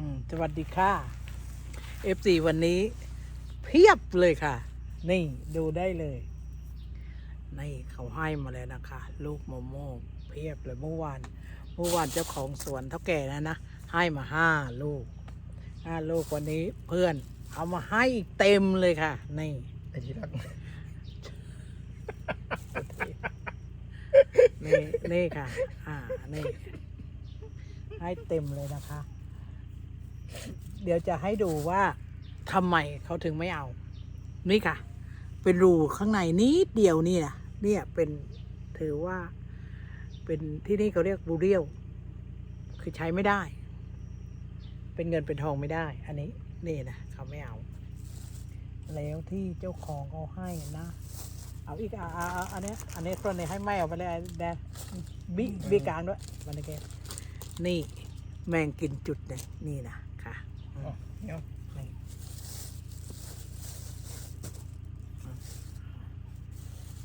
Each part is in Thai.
อืมสวัสดีค่ะ F4 วันนี้เพียบเลยค่ะ นี่ดูได้เลย นี่เขาให้มาแล้วนะคะ ลูกโมโม่เพียบเลยเมื่อวาน เมื่อวานเจ้าของสวนเท่าแก่นะนะ ให้มาห้าลูกห้าลูกวันนี้เพื่อนเอามาให้อีกเต็มเลยค่ะ นี่ไอ้ที่รักนี่นี่ค่ะ อ่า นี่ ให้เต็มเลยนะคะ เดี๋ยวจะให้ดูว่าทำไมเขาถึงไม่เอา นี่ค่ะ เป็นรูข้างในนิดเดียวนี่นะเนี่ยเป็นถือว่า เป็นที่นี่เขาเรียกบูเรียว คือใช้ไม่ได้ เป็นเงินเป็นทองไม่ได้ อันนี้นี่นะเขาไม่เอา แล้วที่เจ้าของเขาให้นะ เอาอีกอ่าอันนี้อันนี้ส่วนนี้ให้ไม่เอาไปเลยแดนบีบีกลางด้วยมันนี้แกนี่แมงกินจุดเนี่ยนี่นะ เนี่ยนี่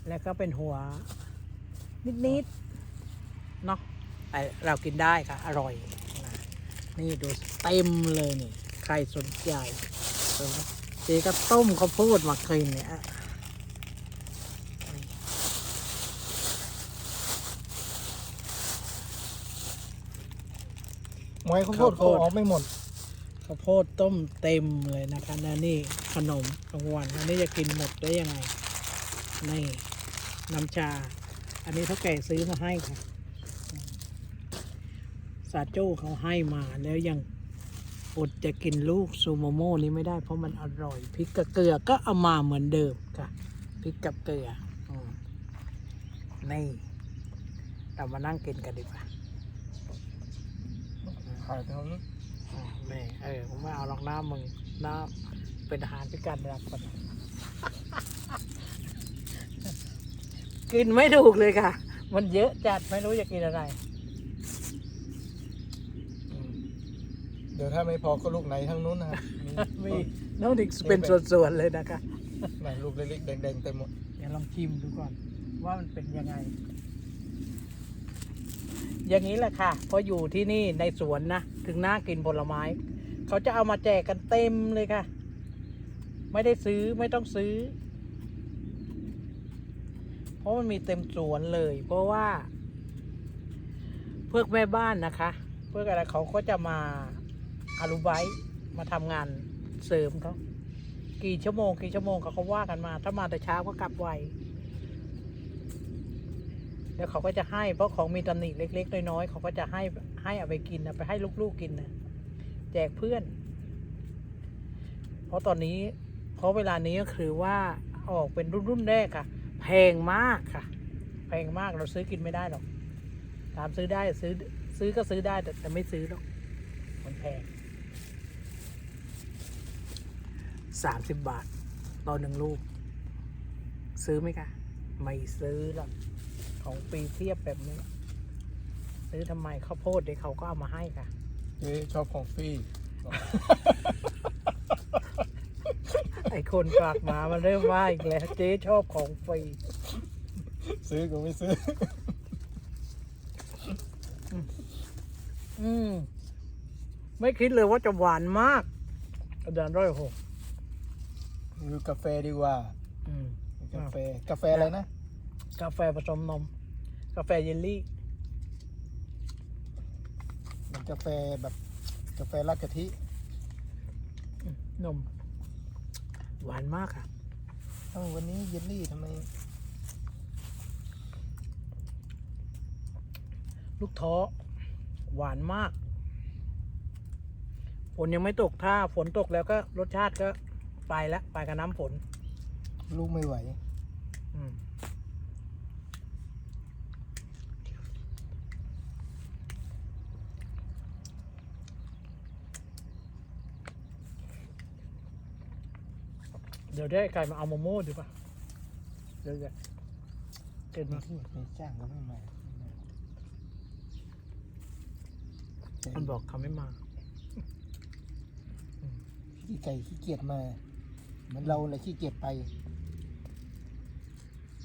แล้วก็เป็นหัว นิดๆเนาะแต่เรากินได้ค่ะ อร่อยนะนี่ดูเต็มเลยนี่ ใครสนใจเออเจ๊ก็ต้มข้าวโพดมากินเนี่ยหมวยข้าวโพดข้าวโพเขาดออกไม่หมด ข้าวโพดต้มเต็มเลยนะคะนะนี่ขนมกลางวันอันนี้จะกินหมดได้ยังไงนี่น้ำชา อันนี้เท่าแก่ซื้อมาให้ค่ะซาโจ้เขาให้มาแล้วยังอดจะกินลูกซูโมโม่นี้ไม่ได้เพราะมันอร่อยพริกกับเกลือก็เอามาเหมือนเดิมค่ะพริกกับเกลืออนี่เรามานั่งกินกันดีกว่าขายเท่านั้ นอ่าแม่เออผมไม่เอาหรอกหน้ามึงหน้าเป็นอาหารพิการรักคนกินไม่ถูกเลยค่ะ มันเยอะจัดไม่รู้จะกินอะไรอืมเดี๋ยวถ้าไม่พอก็ลูกไหนทั้งนู้นนะครับมีน้องดิกเป็นส่วนๆเลยนะคะ ไหนลูกเล็กๆแดงๆเต็มหมด เดี๋ยวลองชิมดูก่อน ว่ามันเป็นยังไง อย่างนี้แหละค่ะ พออยู่ที่นี่ในสวนนะ ถึงหน้ากินผลไม้ เขาจะเอามาแจกกันเต็มเลยค่ะ ไม่ได้ซื้อไม่ต้องซื้อ เพราะมันมีเต็มสวนเลย เพราะว่า เพื่อแม่บ้านนะคะ เพื่ออะไรเขาก็จะมาอารุไบมาทำงานเสริมเขากี่ชั่วโมงกี่ชั่วโมงเขาก็ว่ากันมา ถ้ามาแต่เช้าก็กลับไว แล้วเขาก็จะให้เพราะของมีตำหนิเล็ก ๆ น้อยๆเขาก็จะให้ให้เอาไปกินนะไปให้ลูกๆกินนะแจกเพื่อน เพราะตอนนี้ เพราะเวลานี้ก็คือว่าออกเป็นรุ่นๆแรกค่ะแพงมากค่ะ แพงมากเราซื้อกินไม่ได้หรอกถามซื้อได้ซื้อซื้อก็ซื้อได้แต่แต่ไม่ซื้อหรอกมันแพงสามสิบบาทต่อหนึ่งลูก ซื้อไหมคะ ไม่ซื้อหรอก ของฟรีเทียบแบบนี้ซื้อทำไมข้าวโพดเดี๋ยวเขาก็เอามาให้ค่ะ เจ๊ชอบของฟรีไอคนฝากมามันเริ่มว่าอีกแล้ว เจ๊ชอบของฟรีซื้อก็ไม่ซื้อ อืม ไม่คิดเลยว่าจะหวานมาก อาจารย์ร้อยหกดูกาแฟดีกว่าอืม กาแฟกาแฟอะไรนะ กาแฟผสมนม กาแฟเยลลี่มันกาแฟแบบกาแฟราดกะทินม หวานมากค่ะเอ้าวันนี้เยลลี่ทำไม ลูกท้อหวานมาก ฝนยังไม่ตกถ้าฝนตกแล้วก็รสชาติก็ไปละไปกับน้ำฝน ลูกไม่ไหว อืม เดี๋ยวได้ไก่มาเอาโมโม่ดีป่ะเดี๋ยวจะเกิดมาที่ไม่จ้างก็ไม่มามันบอกเขาไม่มาขี้ไก่ขี้เกียจมาเหมือนเราเลยขี้เกียจไป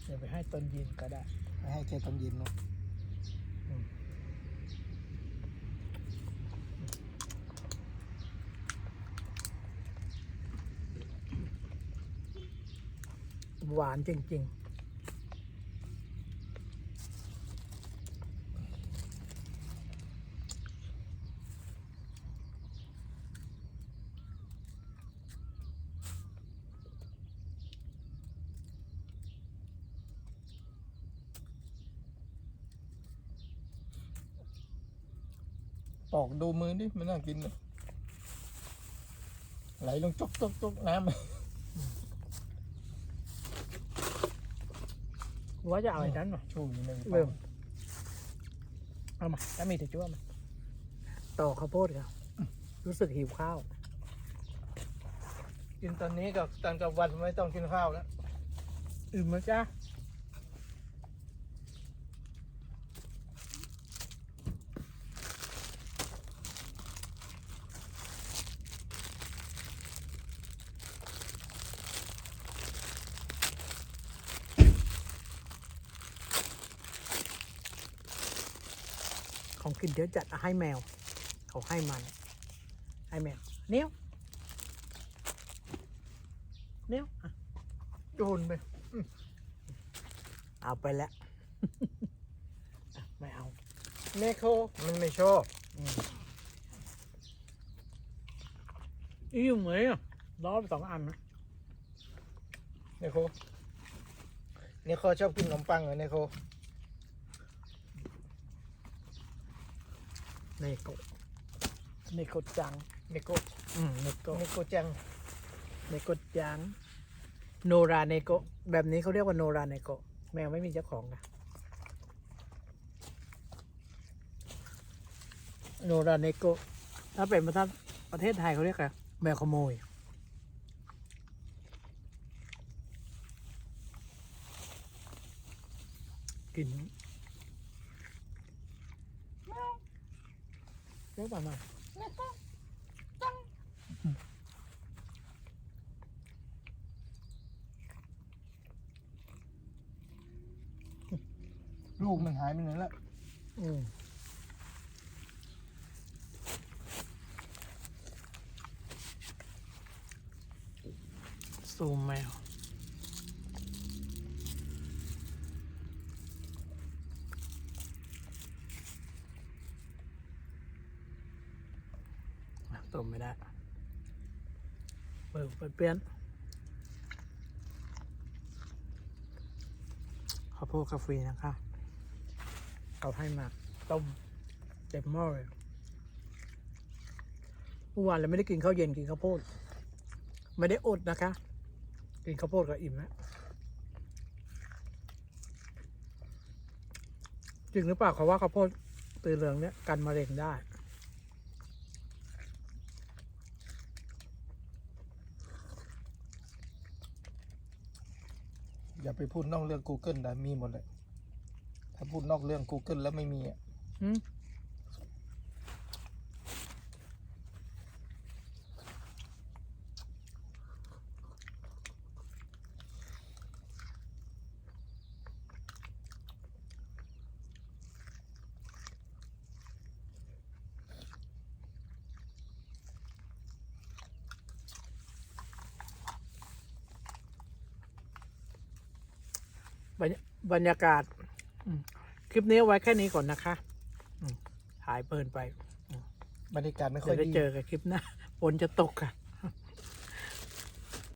เดี๋ยวไปให้ตอนเย็นก็ได้ ไปให้แค่ตอนเย็นเนาะ หวานจริง ๆปอกดูมือดิมันน่ากินนะไหลลงจกจกจกน้ำ ว่าจะเอาไอ้นั้นมาชูอยู่ในเริ่มเอามาถ้ามีแต่จ้วมาต่อข้าวโพดครับรู้สึกหิวข้าว กินตอนนี้กับตอนกลางวันไม่ต้องกินข้าวแล้วอิ่มไหมจ้า ของกินเดี๋ยวจัดให้แมว เขาให้มัน ให้แมวเนี้ยวเนี้ยวอะโยนไปเอาไปแล้วอะไม่เอาเนโคมันไม่ชอบอีอยู่ไหมอะล้อไปสองอันนะเนโคเนโคชอบกินขนมปังเหรอเนโค เนโกะเนโกะจังเนโคอืมเนโกะเนโคจังเนโกะจังโนราเนโกะแบบนี้เขาเรียกว่าโนราเนโกะแมวไม่มีเจ้าของนะโนราเนโกะถ้าเป็นประเทศประเทศไทยเขาเรียกอะไรแมวขโมยกิน เรียกว่าไงลูกมันหายไปไหนละอืมซูมแมว อะซูมไม่ได้เปิดเปิดเปลี่ยนข้าวโพดกาแฟนะคะเอาให้มาต้มเต็มหม้อเลยเมื่อวานเราไม่ได้กินข้าวเย็นกินข้าวโพด ไม่ได้อดนะคะ กินข้าวโพดก็อิ่มแล้วจริงหรือเปล่าเขาว่าข้าวโพดตือเหลืองเนี่ยกันมะเร็งได้ อย่าไปพูดนอกเรื่อง Google นะมีหมดเลย ถ้าพูดนอกเรื่อง Google แล้วไม่มีอะอืม บรรยบรรยากาศอืมคลิปนี้เอาไว้แค่นี้ก่อนนะคะอืมถ่ายเพลินไป บรรยากาศไม่ค่จะอยได้ดีเจอกันคลิปหน้าฝนจะตกค่ะ